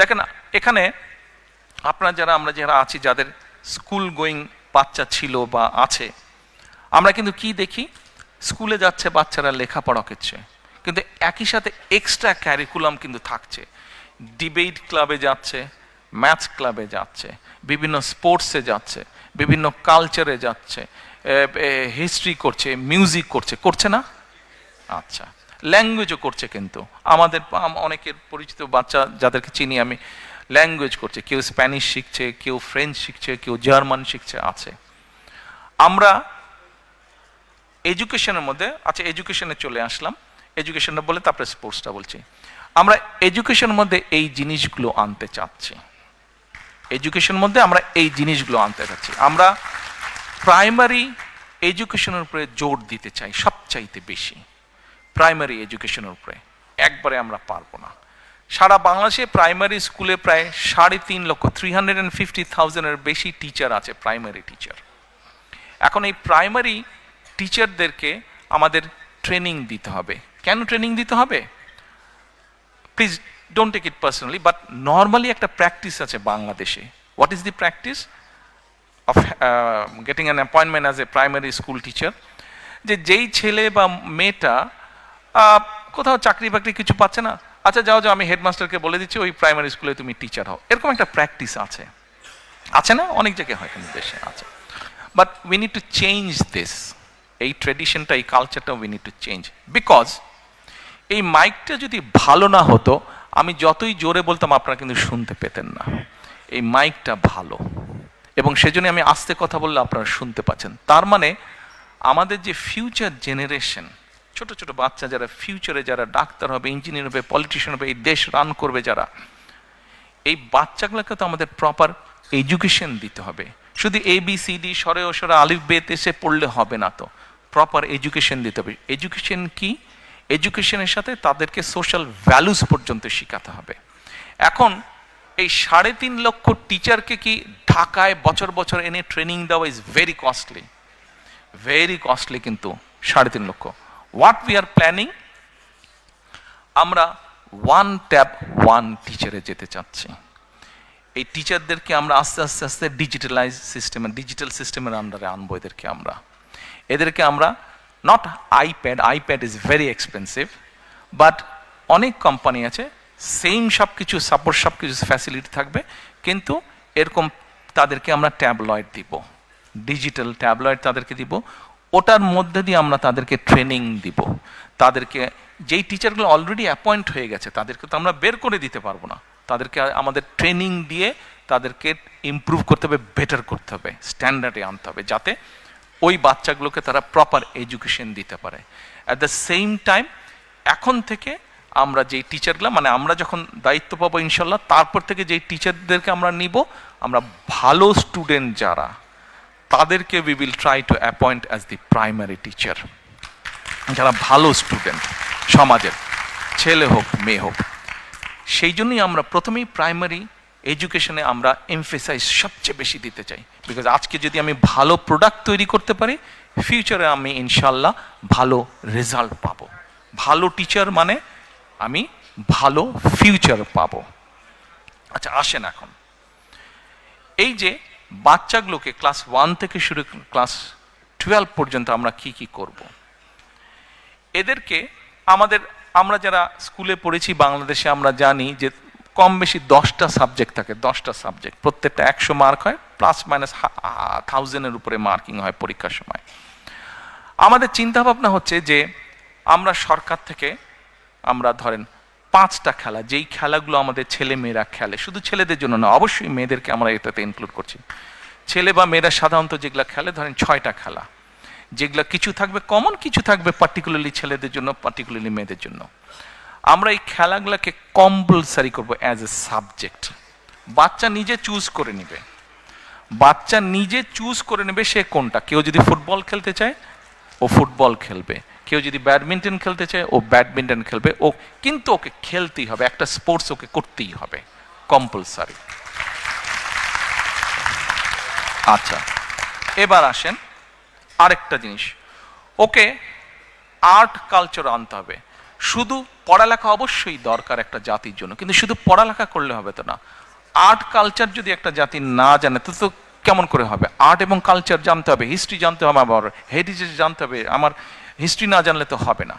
দেখেন, এখানে আপনারা যারা, আমরা যারা আছি, যাদের স্কুল গোয়িং বাচ্চা ছিল বা আছে, আমরা কিন্তু কি দেখি? স্কুলে যাচ্ছে বাচ্চারা লেখাপড়া করছে। কিন্তু একই সাথে এক্সট্রা ক্যারিকুলাম কিন্তু থাকছে। ডিবেট ক্লাবে যাচ্ছে ম্যাথস ক্লাবে যাচ্ছে, বিভিন্ন স্পোর্টসে যাচ্ছে, বিভিন্ন কালচারে যাচ্ছে হিস্ট্রি করছে মিউজিক করছে। করছে না? আচ্ছা। ল্যাঙ্গুয়েজও করছে কিন্তু। আমাদের অনেকের পরিচিত বাচ্চা যাদেরকে চিনি, আমি ল্যাঙ্গুয়েজ করছে। কেউ স্প্যানিশ শিখছে, কেউ ফ্রেঞ্চ শিখছে, কেউ জার্মান শিখছে, আছে। আমরা এডুকেশনের মধ্যে আচ্ছা এডুকেশনে চলে আসলাম। এডুকেশনে বলে তারপরে স্পোর্টসটা বলছি। আমরা এডুকেশনের মধ্যে এই জিনিসগুলো আনতে চাচ্ছি। এডুকেশন মধ্যে আমরা এই জিনিসগুলো আনতে চাচ্ছি। আমরা প্রাইমারি এডুকেশনের উপরে জোর দিতে চাই, সবচাইতে বেশি। প্রাইমারি এডুকেশনের উপরে। একবারে আমরা পারব না। সারা বাংলাদেশে প্রাইমারি স্কুলে প্রায় সাড়ে তিন লক্ষ থ্রি হান্ড্রেড অ্যান্ড ফিফটি থাউজেন্ডের বেশি টিচার আছে প্রাইমারি টিচার এখন এই প্রাইমারি টিচারদেরকে আমাদের ট্রেনিং দিতে হবে। কেন ট্রেনিং দিতে হবে? Please don't take it personally but normally একটা প্র্যাকটিস আছে বাংলাদেশে। What is the practice of getting an appointment as a primary school teacher যে যেই ছেলে বা মেয়েটা কোথাও চাকরি বাকরি কিছু পাচ্ছে না। আচ্ছা যাও যাও, আমি হেডমাস্টারকে বলে দিচ্ছি, ওই প্রাইমারি স্কুলে তুমি টিচার হও। এরকম একটা প্র্যাকটিস আছে। আছে না? অনেক জায়গায় হয় দেশে আছে। But we need to change this এই ট্রেডিশনটা এই কালচারটা we need to change because এই মাইকটা যদি ভালো না হতো, আমি যতই জোরে বলতাম, আপনারা কিন্তু শুনতে পেতেন না। এই মাইকটা ভালো। এবং সেজন্য আমি আস্তে কথা বললে আপনারা শুনতে পাচ্ছেন। তার মানে আমাদের যে ফিউচার জেনারেশন ছোট ছোট বাচ্চা যারা ফিউচারে যারা ডাক্তার হবে ইঞ্জিনিয়ার হবে পলিটিশিয়ান হবে, এই দেশ রান করবে যারা, এই বাচ্চাগুলোকে তো আমাদের প্রপার এডুকেশন দিতে হবে। শুধু এ বি সি ডি সরে ও সরে আলিফ, বেত এসে পড়লে হবে না তো। প্রপার এডুকেশন দিতে হবে। এডুকেশন কি? এডুকেশনের সাথে তাদেরকে সোশ্যাল ভ্যালুস পর্যন্ত শেখাতে হবে। এখন, এই সাড়ে তিন লক্ষ টিচারকে কি ঢাকায় বছর বছর এনে ট্রেনিং দেওয়া is very costly very costly কিন্তু, সাড়ে তিন লক্ষ। হোয়াট উই আর প্ল্যানিং আমরা ওয়ান ট্যাব ওয়ান টিচারে যেতে চাচ্ছি। এই টিচারদেরকে আমরা আস্তে আস্তে আস্তে ডিজিটালাইজ সিস্টেমে ডিজিটাল সিস্টেমের আন্ডারে আনব এদেরকে আমরা। এদেরকে আমরা not iPad iPad is very expensive but অনেক কোম্পানি আছে সেম সব কিছু সাপোর্ট সব কিছু ফ্যাসিলিটি থাকবে, কিন্তু এরকম তাদেরকে আমরা ট্যাবলয়েড দিব। ডিজিটাল ট্যাবলয়েড তাদেরকে দিব। ওটার মধ্যে দিয়ে আমরা তাদেরকে ট্রেনিং দিব। তাদেরকে, যেই টিচারগুলো অলরেডি অ্যাপয়েন্ট হয়ে গেছে, তাদেরকে তো আমরা বের করে দিতে পারব না। তাদেরকে আমাদের ট্রেনিং দিয়ে তাদেরকে ইমপ্রুভ করতে হবে বেটার করতে হবে স্ট্যান্ডার্ডে আনতে হবে, যাতে ওই বাচ্চাগুলোকে তারা প্রপার এডুকেশন দিতে পারে। অ্যাট দ্য সেম টাইম এখন থেকে আমরা যেই টিচারগুলো মানে আমরা যখন দায়িত্ব পাবো ইনশাল্লাহ তারপর থেকে যেই টিচারদেরকে আমরা নিব, আমরা ভালো স্টুডেন্ট যারা তাদেরকে we will try to appoint as the primary teacher যারা ভালো স্টুডেন্ট সমাজের, ছেলে হোক, মেয়ে হোক। সেই জন্যই আমরা প্রথমেই প্রাইমারি এডুকেশনে আমরা এমফেসাইজ সবচেয়ে বেশি দিতে চাই। বিকজ আজকে যদি আমি ভালো প্রোডাক্ট তৈরি করতে পারি ফিউচারে আমি ইনশাল্লাহ ভালো রেজাল্ট পাবো। ভালো টিচার মানে আমি ভালো ফিউচার পাবো। আচ্ছা আসেন এখন। এই যে বাচ্চাগুলোকে ক্লাস ওয়ান থেকে শুরু ক্লাস টুয়েলভ পর্যন্ত আমরা কি কি করব? এদেরকে আমাদের, আমরা যারা স্কুলে পড়েছি, বাংলাদেশে আমরা জানি যে কম বেশি দশটা সাবজেক্ট থাকে, দশটা সাবজেক্ট প্রত্যেকটা একশো মার্ক হয় প্লাস মাইনাস থাউজেন্ডের উপরে মার্কিং হয় পরীক্ষার সময়। আমাদের চিন্তা ভাবনা হচ্ছে যে আমরা সরকার থেকে, আমরা ধরেন পাঁচটা খেলা, যেই খেলাগুলো আমাদের ছেলে মেয়েরা খেলে, শুধু ছেলেদের জন্য না, অবশ্যই মেয়েদেরকে আমরা এটাতে ইনক্লুড করছি। ছেলে বা মেয়েরা সাধারণত যেগুলো খেলে, ধরেন ছয়টা খেলা, যেগুলো কিছু থাকবে কমন কিছু থাকবে পার্টিকুলারলি ছেলেদের জন্য পার্টিকুলারলি মেয়েদের জন্য। আমরা এই খেলাগুলোকে কম্পালসারি করব অ্যাজ এ সাবজেক্ট বাচ্চা নিজে চুজ করে নেবে। বাচ্চা নিজে চুজ করে নেবে সে কোনটা? কেউ যদি ফুটবল খেলতে চায়, ও ফুটবল খেলবে। কেউ যদি ব্যাডমিন্টন খেলতে চায়, ও ব্যাডমিন্টন খেলবে। ও কিন্তু ওকে খেলতেই হবে, একটা স্পোর্টস ওকে করতেই হবে কম্পালসারি আচ্ছা এবার আসেন আরেকটা জিনিস। ওকে আর্ট কালচার আনতে হবে। শুধু পড়ালেখা অবশ্যই দরকার একটা জাতির জন্য, কিন্তু শুধু পড়ালেখা করলে হবে তো না। আর্ট কালচার যদি একটা জাতি না জানে, তো তো কেমন করে হবে? আর্ট এবং কালচার জানতে হবে হিস্ট্রি জানতে হবে, আমার হেরিটেজ জানতে হবে, আমার হিস্ট্রি না জানলে তো হবে না।